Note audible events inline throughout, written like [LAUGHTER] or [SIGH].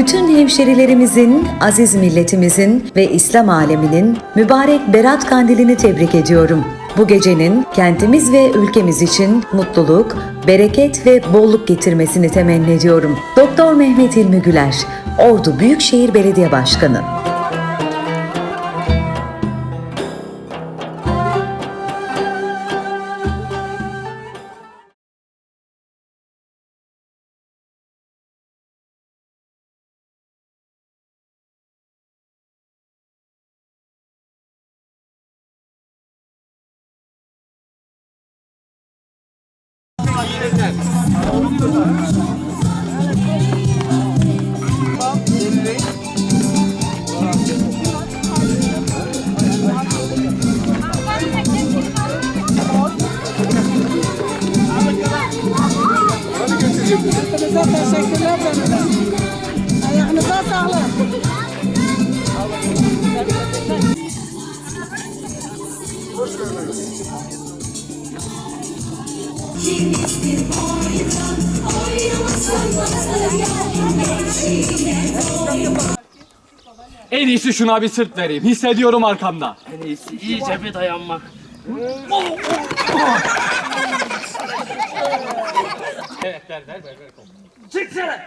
Bütün hemşerilerimizin, aziz milletimizin ve İslam aleminin mübarek Berat Kandilini tebrik ediyorum. Bu gecenin kentimiz ve ülkemiz için mutluluk, bereket ve bolluk getirmesini temenni ediyorum. Doktor Mehmet İlmi Güler, Ordu Büyükşehir Belediye Başkanı. En iyisi şuna bir sırt vereyim. Hissediyorum arkamda. En iyisi iyice bir dayanmak. Evet ver ver ver. ver. Çık dışarı!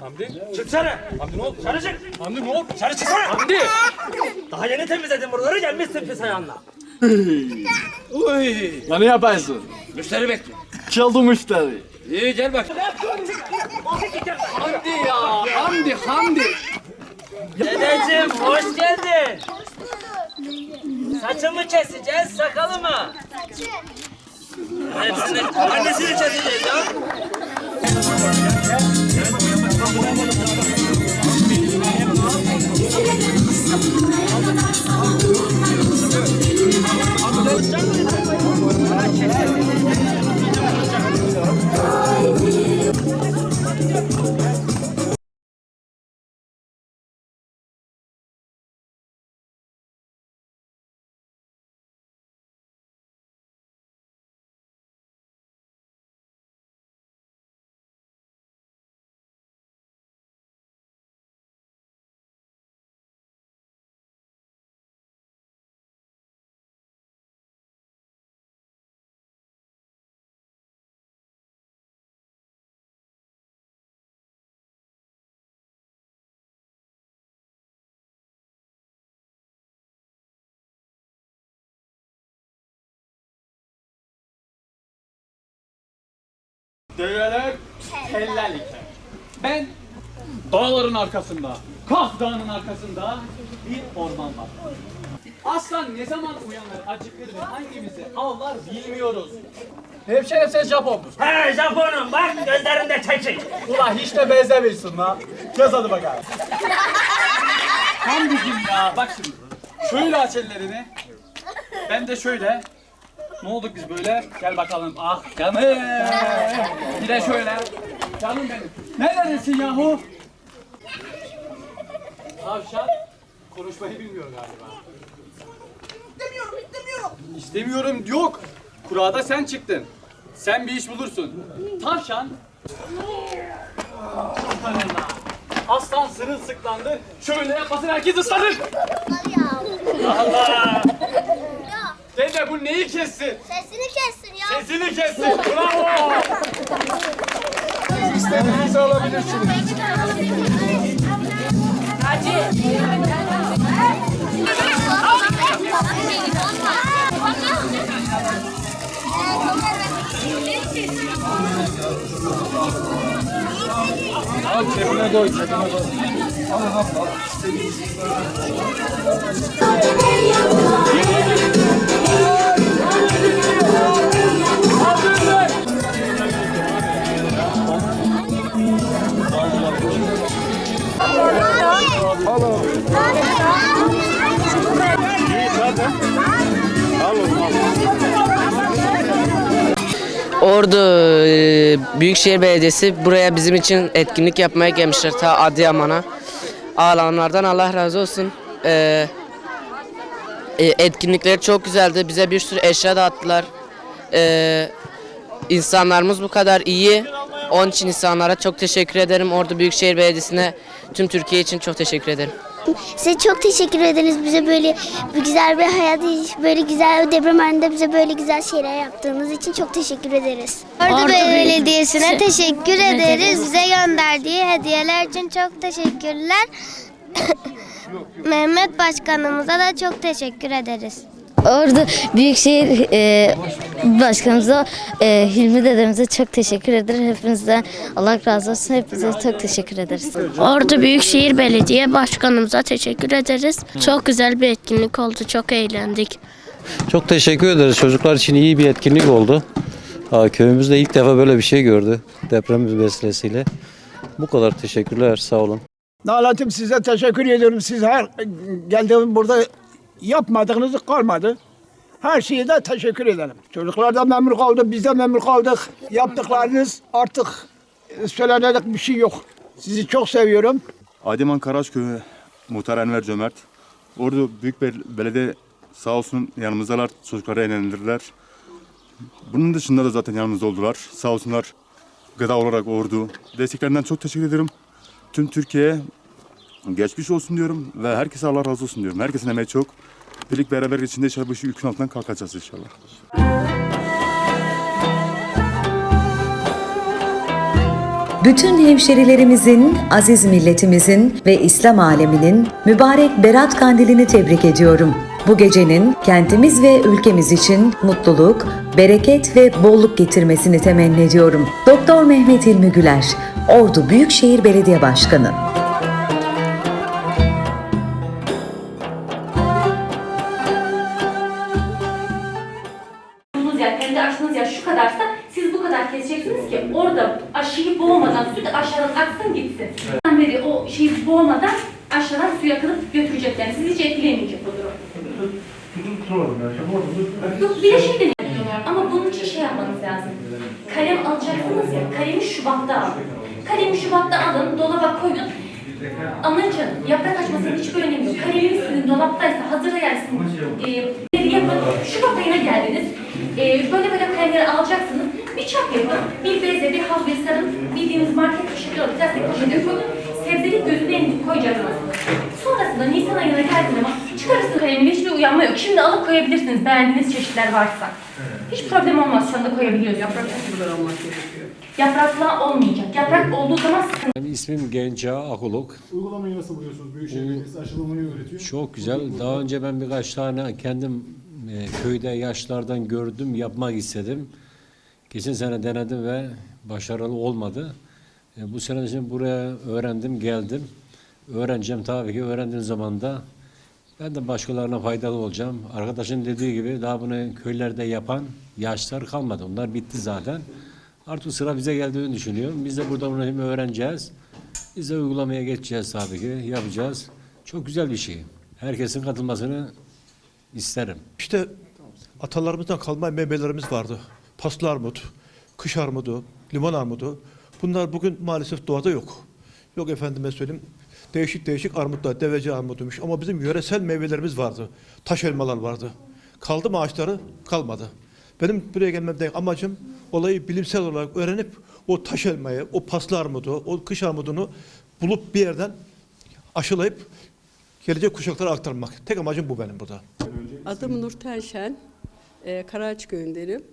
Hamdi. Çık dışarı! Hamdi ne oldu? Dışarı çık! Hamdi ne oldu? Dışarı çıksana! Hamdi. Daha yeni temizledim buraları gelmişsin pis ayağınla. Ya ne yapıyorsun? Müşteri bekliyor. Çaldı müşteri. İyi gel bak. Hamdi ya. Hamdi Hamdi. Dedeciğim hoş geldin. Saçımı keseceğiz, sakalı mı? Hepsini, annesini keseceğiz ya. Develer kellelikler. Ben dağların arkasında, Kaf Dağı'nın arkasında bir orman var. Aslan ne zaman uyanır, acıkır ve hangimizi avlar bilmiyoruz. Hemşerim sen Japon musun? He Japonum bak gözlerinde çekik. Ulan hiç de benzemiyorsun lan. Göz hadi bakalım. Hamdi'cim ya bak şimdi. Şöyle aç ellerini. Ben de şöyle. Ne olduk biz böyle? Gel bakalım. Ah canım. Bir de şöyle. Canım benim. Neredesin yahu? Tavşan konuşmayı bilmiyor galiba. İstemiyorum, istemiyorum. İstemiyorum yok. Kurada sen çıktın. Sen bir iş bulursun. Tavşan Sübhanallah. Aslan sırılsıklandı. Şöyle yapmasın herkes ıslanır. Allah. Dede bu neyi kessin? Sesini kessin ya. Sesini kessin. Bravo. İstediğinizi alabilirsiniz. Al cebine koy, cebine koy. Ordu e, Büyükşehir Belediyesi buraya bizim için etkinlik yapmaya gelmişler ta Adıyaman'a. Ağlanlardan Allah razı olsun. E, e, etkinlikleri çok güzeldi. Bize bir sürü eşya dağıttılar. E, insanlarımız bu kadar iyi Onun için insanlara çok teşekkür ederim. Ordu Büyükşehir Belediyesi'ne tüm Türkiye için çok teşekkür ederim. Size çok teşekkür ederiz bize böyle bir güzel bir hayat, böyle güzel deprem anında bize böyle güzel şeyler yaptığınız için çok teşekkür ederiz. Ordu Belediyesi'ne teşekkür ederiz. Bize gönderdiği hediyeler için çok teşekkürler. [LAUGHS] Mehmet Başkanımıza da çok teşekkür ederiz. Orada Büyükşehir e, Başkanımıza, e, Hilmi dedemize çok teşekkür ederim. Hepinizden Allah razı olsun. Hepinize çok teşekkür ederiz. Ordu Büyükşehir Belediye Başkanımıza teşekkür ederiz. Çok güzel bir etkinlik oldu. Çok eğlendik. Çok teşekkür ederiz. Çocuklar için iyi bir etkinlik oldu. Ha, köyümüzde ilk defa böyle bir şey gördü. Deprem vesilesiyle. Bu kadar teşekkürler. Sağ olun. Nalan'cığım size teşekkür ediyorum. Siz her geldiğim burada yapmadığınız kalmadı. Her şeye de teşekkür ederim. Çocuklar da memnun kaldı, biz de memnun kaldık. Yaptıklarınız artık e, söylenecek bir şey yok. Sizi çok seviyorum. Adıyaman Karaçköy Muhtar Enver Cömert. Orada büyük belediye sağ olsun yanımızdalar. Çocukları eğlendirdiler. Bunun dışında da zaten yanımızda oldular. Sağ olsunlar gıda olarak ordu. Desteklerinden çok teşekkür ederim. Tüm Türkiye'ye geçmiş olsun diyorum ve herkese Allah razı olsun diyorum. Herkesin emeği çok. Birlik beraber içinde inşallah bu işi yükün altından kalkacağız inşallah. Bütün hemşerilerimizin, aziz milletimizin ve İslam aleminin mübarek Berat Kandilini tebrik ediyorum. Bu gecenin kentimiz ve ülkemiz için mutluluk, bereket ve bolluk getirmesini temenni ediyorum. Doktor Mehmet İlmi Güler, Ordu Büyükşehir Belediye Başkanı. Bir de şey deniyor ama bunun için şey yapmanız lazım. Kalem alacaksınız ya, kalemi Şubat'ta alın. Kalemi Şubat'ta alın, dolaba koyun. Aman canım, yaprak açmasının hiçbir önemi yok. Kaleminiz sizin dolaptaysa hazır yersin. Ee, yapın, Şubat ayına geldiniz. Ee, böyle böyle kalemleri alacaksınız. Bir çap yapın, bir beze, bir havlu sarın. Bildiğiniz market poşeti olur, plastik poşeti koyun. Sebzeli gözüne koyacaksınız. Sonrasında Nisan ayına geldiğinde ama çıkarırsın kalemini, hiçbir uyanma yok. Şimdi alıp koyabilirsiniz beğendiğiniz çeşitler varsa. Hiç problem olmaz, şu anda koyabiliyoruz. Yaprak Yaprakla olmayacak. Yaprak olduğu zaman sıkıntı. Benim ismim Genca Akuluk. Uygulamayı nasıl buluyorsunuz? Büyükşehir Belediyesi aşılamayı öğretiyor. Çok güzel. Daha önce ben birkaç tane kendim e, köyde yaşlardan gördüm, yapmak istedim. Geçen sene denedim ve başarılı olmadı. E, bu sene için buraya öğrendim, geldim. Öğreneceğim tabii ki. Öğrendiğim zaman da ben de başkalarına faydalı olacağım. Arkadaşın dediği gibi daha bunu köylerde yapan yaşlar kalmadı. Onlar bitti zaten. Artık sıra bize geldiğini düşünüyorum. Biz de burada bunu hem öğreneceğiz. Biz de uygulamaya geçeceğiz tabii ki. Yapacağız. Çok güzel bir şey. Herkesin katılmasını isterim. İşte atalarımızdan kalma meyvelerimiz vardı. Paslı armut, kış armudu, limon armudu. Bunlar bugün maalesef doğada yok. Yok efendime söyleyeyim. Değişik değişik armutlar, deveci armuduymuş. Ama bizim yöresel meyvelerimiz vardı. Taş elmalar vardı. Kaldı mı ağaçları? Kalmadı. Benim buraya gelmemden amacım olayı bilimsel olarak öğrenip o taş elmayı, o paslı armudu, o kış armudunu bulup bir yerden aşılayıp gelecek kuşaklara aktarmak. Tek amacım bu benim burada. Adım Nur Tenşen. Ee, Karaağaç köyündenim.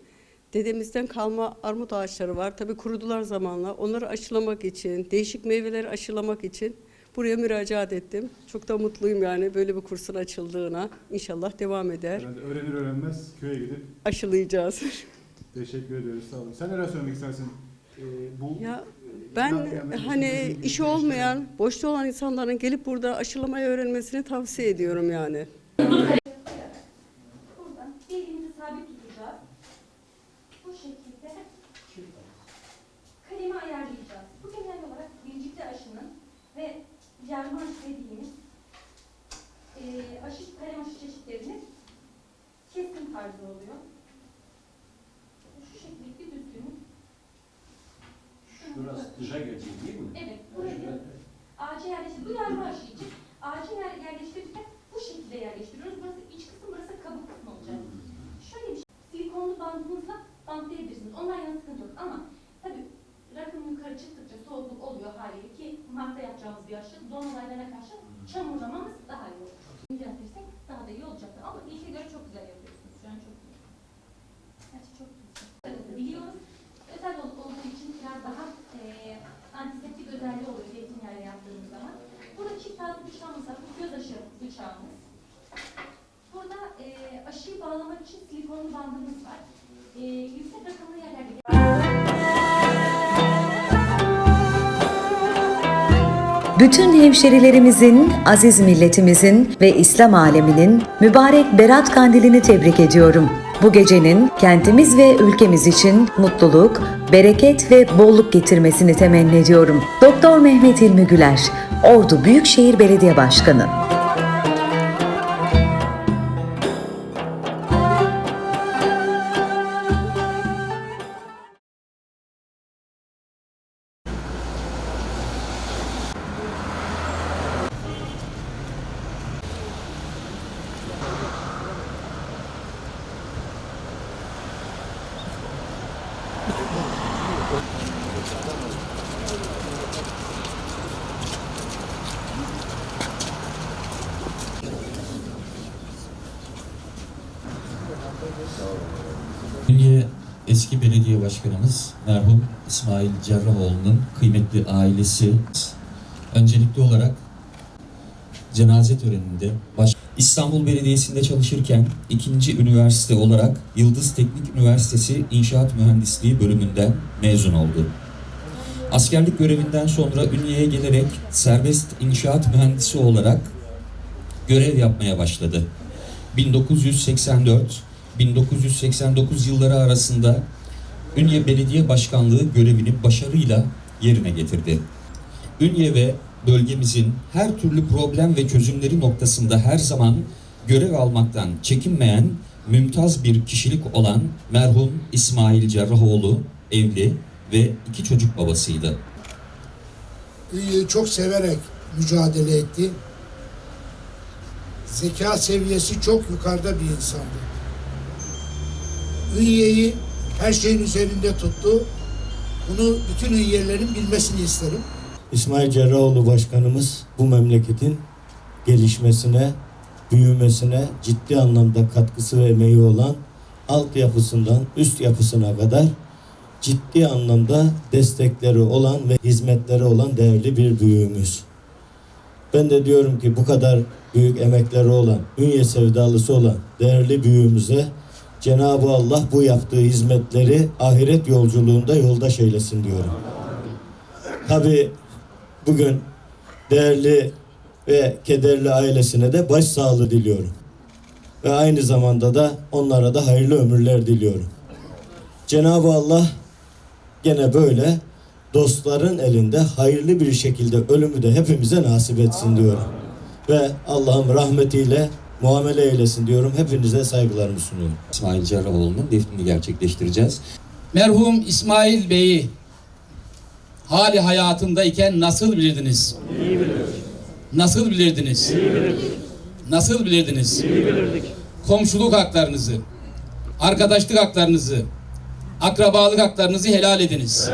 Dedemizden kalma armut ağaçları var. Tabii kurudular zamanla. Onları aşılamak için, değişik meyveleri aşılamak için buraya müracaat ettim. Çok da mutluyum yani böyle bir kursun açıldığına. İnşallah devam eder. öğrenir öğrenmez köye gidip Aşılayacağız. [LAUGHS] teşekkür ediyoruz. Sağ olun. Sen neler söylemek istersin? Ee, bu Ya ben hani işi olmayan, boşta olan insanların gelip burada aşılamayı öğrenmesini tavsiye ediyorum yani. Dışa geçeyim değil mi? Evet. Burayı ağaca yerleştir. Bu yarma aşı için ağaca yerleştirirken bu şekilde yerleştiriyoruz. Burası iç kısım, burası kabuk kısmı olacak. Hmm. Şöyle bir şey. Silikonlu bandınızla bantlayabilirsiniz. Ondan yana sıkıntı yok ama tabii rakım yukarı çıktıkça soğukluk oluyor haliyle ki Mart'ta yapacağımız bir aşı don olaylarına karşı çamurlamamız daha iyi olur. İnceltirsek daha da iyi olacaktır ama ilke göre çok güzel yapıyor. Silikonlu bandımız var. Eee yüksek rakımlı yerlerde Bütün hemşerilerimizin, aziz milletimizin ve İslam aleminin mübarek Berat Kandilini tebrik ediyorum. Bu gecenin kentimiz ve ülkemiz için mutluluk, bereket ve bolluk getirmesini temenni ediyorum. Doktor Mehmet İlmi Güler, Ordu Büyükşehir Belediye Başkanı. Eski belediye başkanımız merhum İsmail Cerrahoğlu'nun kıymetli ailesi öncelikli olarak cenaze töreninde baş... İstanbul Belediyesi'nde çalışırken ikinci üniversite olarak Yıldız Teknik Üniversitesi İnşaat Mühendisliği bölümünden mezun oldu. Askerlik görevinden sonra Ünye'ye gelerek serbest inşaat mühendisi olarak görev yapmaya başladı. 1984 1989 yılları arasında Ünye Belediye Başkanlığı görevini başarıyla yerine getirdi. Ünye ve bölgemizin her türlü problem ve çözümleri noktasında her zaman görev almaktan çekinmeyen mümtaz bir kişilik olan merhum İsmail Cerrahoğlu evli ve iki çocuk babasıydı. Ünye'yi çok severek mücadele etti. Zeka seviyesi çok yukarıda bir insandı. Ünye'yi her şeyin üzerinde tuttu. Bunu bütün Ünyelilerin bilmesini isterim. İsmail Cerrahoğlu Başkanımız bu memleketin gelişmesine, büyümesine ciddi anlamda katkısı ve emeği olan altyapısından üst yapısına kadar ciddi anlamda destekleri olan ve hizmetleri olan değerli bir büyüğümüz. Ben de diyorum ki bu kadar büyük emekleri olan, ünye sevdalısı olan değerli büyüğümüze Cenab-ı Allah bu yaptığı hizmetleri ahiret yolculuğunda yoldaş eylesin diyorum. Tabi bugün değerli ve kederli ailesine de başsağlığı diliyorum. Ve aynı zamanda da onlara da hayırlı ömürler diliyorum. Cenab-ı Allah gene böyle dostların elinde hayırlı bir şekilde ölümü de hepimize nasip etsin diyorum. Ve Allah'ım rahmetiyle muamele eylesin diyorum. Hepinize saygılarımı sunuyorum. İsmail Cerrahoğlu'nun defnini gerçekleştireceğiz. Merhum İsmail Bey'i hali hayatındayken nasıl bilirdiniz? İyi bilirdik. Nasıl bilirdiniz? İyi bilirdik. Nasıl bilirdiniz? İyi bilirdik. Komşuluk haklarınızı, arkadaşlık haklarınızı, akrabalık haklarınızı helal ediniz.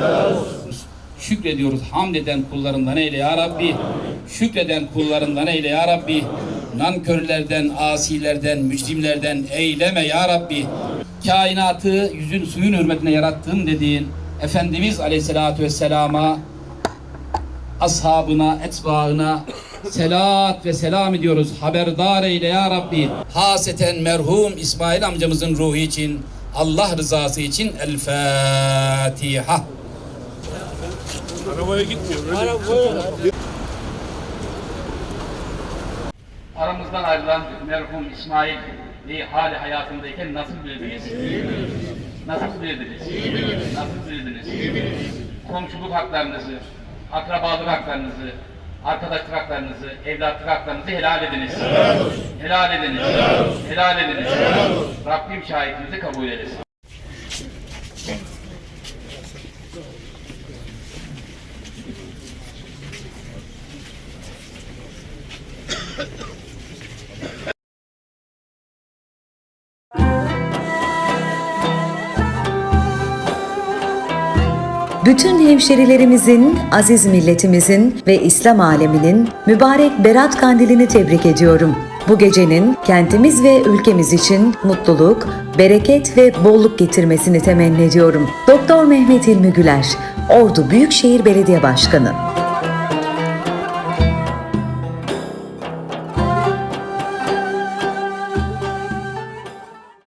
Şükrediyoruz. Hamd eden kullarından eyle ya Rabbi. Şükreden kullarından eyle ya Rabbi. Nankörlerden, asilerden, mücrimlerden eyleme ya Rabbi. Kainatı yüzün suyun hürmetine yarattın dediğin Efendimiz Aleyhisselatü Vesselam'a ashabına, etbaına selat ve selam ediyoruz. Haberdar eyle ya Rabbi. Haseten merhum İsmail amcamızın ruhu için, Allah rızası için El Fatiha. Arabaya gitmiyor. Aramızdan merhum İsmail Bey hali hayatındayken nasıl bilirdiniz? Nasıl bilirdiniz? Nasıl bilirdiniz? Komşuluk haklarınızı, akrabalık haklarınızı, arkadaşlık haklarınızı, evlatlık haklarınızı helal ediniz. Helal ediniz. Helal ediniz. Rabbim şahitinizi kabul eylesin. Bütün hemşerilerimizin, aziz milletimizin ve İslam aleminin mübarek Berat Kandilini tebrik ediyorum. Bu gecenin kentimiz ve ülkemiz için mutluluk, bereket ve bolluk getirmesini temenni ediyorum. Doktor Mehmet İlmi Güler, Ordu Büyükşehir Belediye Başkanı.